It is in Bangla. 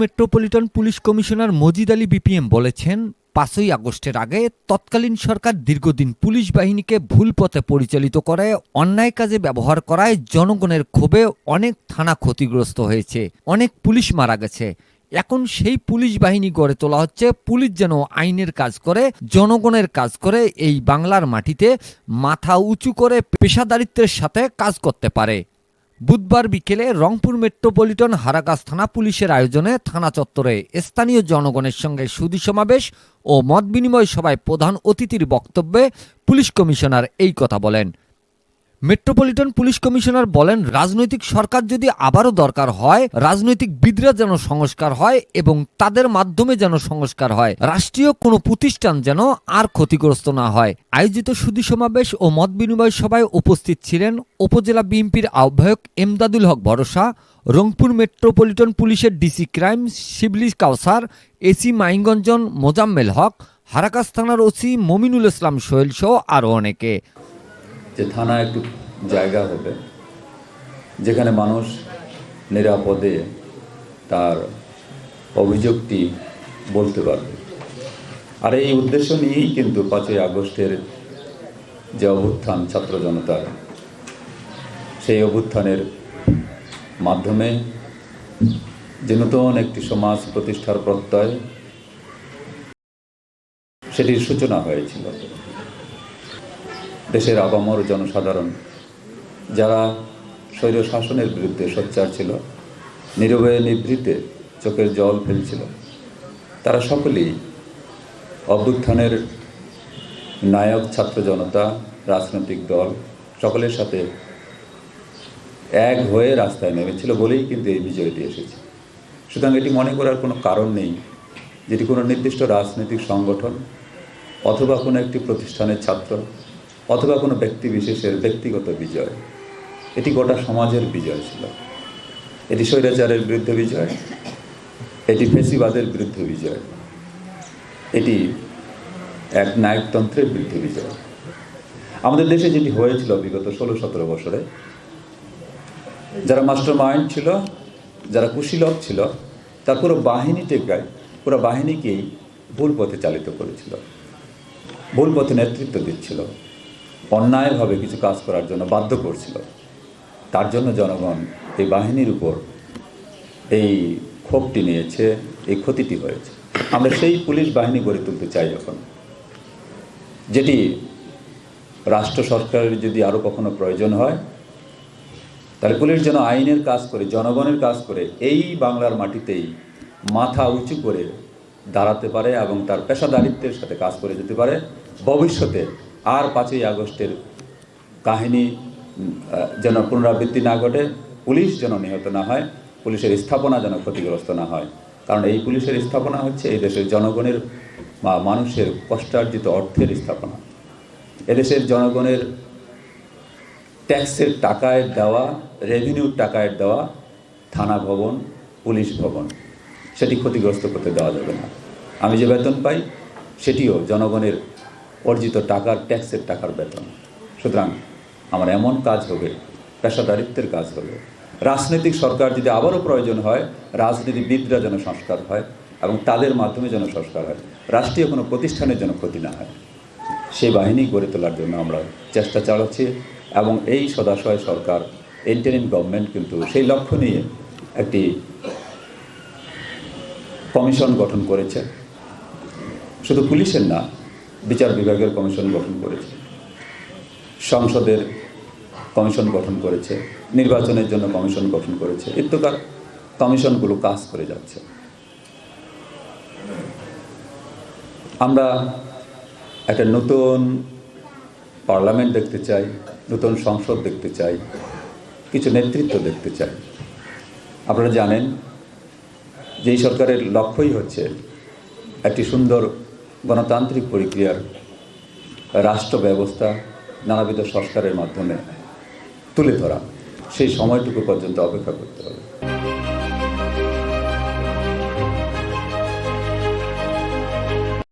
Metropolitan police commissioner Majid Ali BPM বলেছেন, পাঁচই আগস্টের আগে তৎকালীন সরকার দীর্ঘদিন পুলিশ বাহিনীকে ভুল পথে পরিচালিত করে, অন্যায় কাজে ব্যবহার করায় জনগণের ক্ষোভে অনেক থানা ক্ষতিগ্রস্ত হয়েছে, অনেক পুলিশ মারা গেছে। এখন সেই পুলিশ বাহিনী গড়ে তোলা হচ্ছে, পুলিশ যেন আইনের কাজ করে, জনগণের কাজ করে, এই বাংলার মাটিতে মাথা উঁচু করে পেশাদারিত্বের সাথে কাজ করতে পারে। বুধবার বিকেলে রংপুর মেট্রোপলিটন হারাকাস থানা পুলিশের আয়োজনে থানা চত্বরে স্থানীয় জনগণের সঙ্গে সুদি সমাবেশ ও মত বিনিময় সভায় প্রধান অতিথির বক্তব্যে পুলিশ কমিশনার এই কথা বলেন। মেট্রোপলিটন পুলিশ কমিশনার বলেন, রাজনৈতিক সরকার যদি আবারও দরকার হয়, রাজনৈতিক বিদরা যেন সংস্কার হয় এবং তাদের মাধ্যমে যেন সংস্কার হয়। রাষ্ট্রীয় কোনো প্রতিষ্ঠান যেন আর ক্ষতিগ্রস্ত না হয়। আয়োজিত সুদী সমাবেশ ও মত বিনিময় সভায় উপস্থিত ছিলেন উপজেলা বিএনপির আহ্বায়ক এমদাদুল হক ভরসা, রংপুর মেট্রোপলিটন পুলিশের DC crime Shibli Kawsar, AC মাইঙ্গঞ্জন Mozammel Haque, হারাকাস থানার ওসি মমিনুল ইসলাম সোহেল সহ আরও অনেকে। যে থানা একটু জায়গা হবে, যেখানে মানুষ নিরাপদে তার অভিযোগটি বলতে পারবে। আর এই উদ্দেশ্য নিয়েই কিন্তু পাঁচই আগস্টের যে অভ্যুত্থান ছাত্র জনতার, সেই অভ্যুত্থানের মাধ্যমে যে নতুন একটি সমাজ প্রতিষ্ঠার প্রত্যয়, সেটির সূচনা হয়েছিল। দেশের আবামর জনসাধারণ, যারা স্বৈর শাসনের বিরুদ্ধে সোচ্চার ছিল, নীরবে নিভৃতে চোখের জল ফেলছিল, তারা সকলেই অভ্যুত্থানের নায়ক ছাত্র জনতা, রাজনৈতিক দল, সকলের সাথে এক হয়ে রাস্তায় নেমেছিল বলেই কিন্তু এই বিজয়টি এসেছে। সুতরাং এটি মনে করার কোনো কারণ নেই যেটি কোনো নির্দিষ্ট রাজনৈতিক সংগঠন অথবা কোনো একটি প্রতিষ্ঠানের ছাত্র অথবা কোনো ব্যক্তি বিশেষের ব্যক্তিগত বিজয়। এটি গোটা সমাজের বিজয় ছিল। এটি স্বৈরাচারের বিরুদ্ধে বিজয়, এটি ফেসিবাদের বিরুদ্ধে বিজয়। এটি এক নায়কতন্ত্রের বিরুদ্ধে বিজয়। আমাদের দেশে যেটি হয়েছিল বিগত ষোলো সতেরো বছরে, যারা মাস্টার মাইন্ড ছিল, যারা কুশীলক ছিল, তার পুরো বাহিনী টেকায়, পুরো বাহিনীকেই ভুল পথে চালিত করেছিল। ভুল পথে নেতৃত্ব দিচ্ছিল। অন্যায়ভাবে কিছু কাজ করার জন্য বাধ্য করছিল। তার জন্য জনগণ এই বাহিনীর উপর এই ক্ষোভটি নিয়েছে, এই ক্ষতিটি হয়েছে। আমরা সেই পুলিশ বাহিনী গড়ে তুলতে চাই এখন। যেটি রাষ্ট্র সরকারের যদি আরও কখনো প্রয়োজন হয়, তাহলে পুলিশ যেন আইনের কাজ করে, জনগণের কাজ করে, এই বাংলার মাটিতেই মাথা উঁচু করে দাঁড়াতে পারে এবং তার পেশাদারিত্বের সাথে কাজ করে যেতে পারে। ভবিষ্যতে আর পাঁচই আগস্টের কাহিনী যেন পুনরাবৃত্তি না ঘটে, পুলিশ যেন নিহত না হয়, পুলিশের স্থাপনা যেন ক্ষতিগ্রস্ত না হয়। কারণ এই পুলিশের স্থাপনা হচ্ছে এই দেশের জনগণের বা মানুষের কষ্টার্জিত অর্থের স্থাপনা। এদেশের জনগণের ট্যাক্সের টাকায় দেওয়া, রেভিনিউর টাকায় দেওয়া থানা ভবন, পুলিশ ভবন, সেটি ক্ষতিগ্রস্ত করতে দেওয়া যাবে না। আমি যে বেতন পাই, সেটিও জনগণের অর্জিত টাকার, ট্যাক্সের টাকার বেতন। সুতরাং আমার এমন কাজ হবে, পেশাদারিত্বের কাজ হবে। রাজনৈতিক সরকার যদি আবারও প্রয়োজন হয়, রাজনীতিবিদরা যেন সংস্কার হয় এবং তাদের মাধ্যমে যেন সংস্কার হয়। রাষ্ট্রীয় কোনো প্রতিষ্ঠানের যেন ক্ষতি না হয়। সেই বাহিনী গড়ে তোলার জন্য আমরা চেষ্টা চালাচ্ছি এবং এই সদাশয় সরকার ইন্টারিম গভর্নমেন্ট কিন্তু সেই লক্ষ্য নিয়ে একটি কমিশন গঠন করেছে। শুধু পুলিশের না বিচার বিভাগের কমিশন গঠন করেছে। সংসদের কমিশন গঠন করেছে। নির্বাচনের জন্য কমিশন গঠন করেছে। ইত্যকার কমিশনগুলো কাজ করে যাচ্ছে। আমরা একটা নতুন পার্লামেন্ট দেখতে চাই, নতুন সংসদ দেখতে চাই, কিছু নেতৃত্ব দেখতে চাই। আপনারা জানেন যে এই সরকারের লক্ষ্যই হচ্ছে একটি সুন্দর গণতান্ত্রিক প্রক্রিয়ার রাষ্ট্র ব্যবস্থা নানাবিধ সংস্কারের মাধ্যমে তুলে ধরা। সেই সময়টুকু পর্যন্ত অপেক্ষা করতে হবে।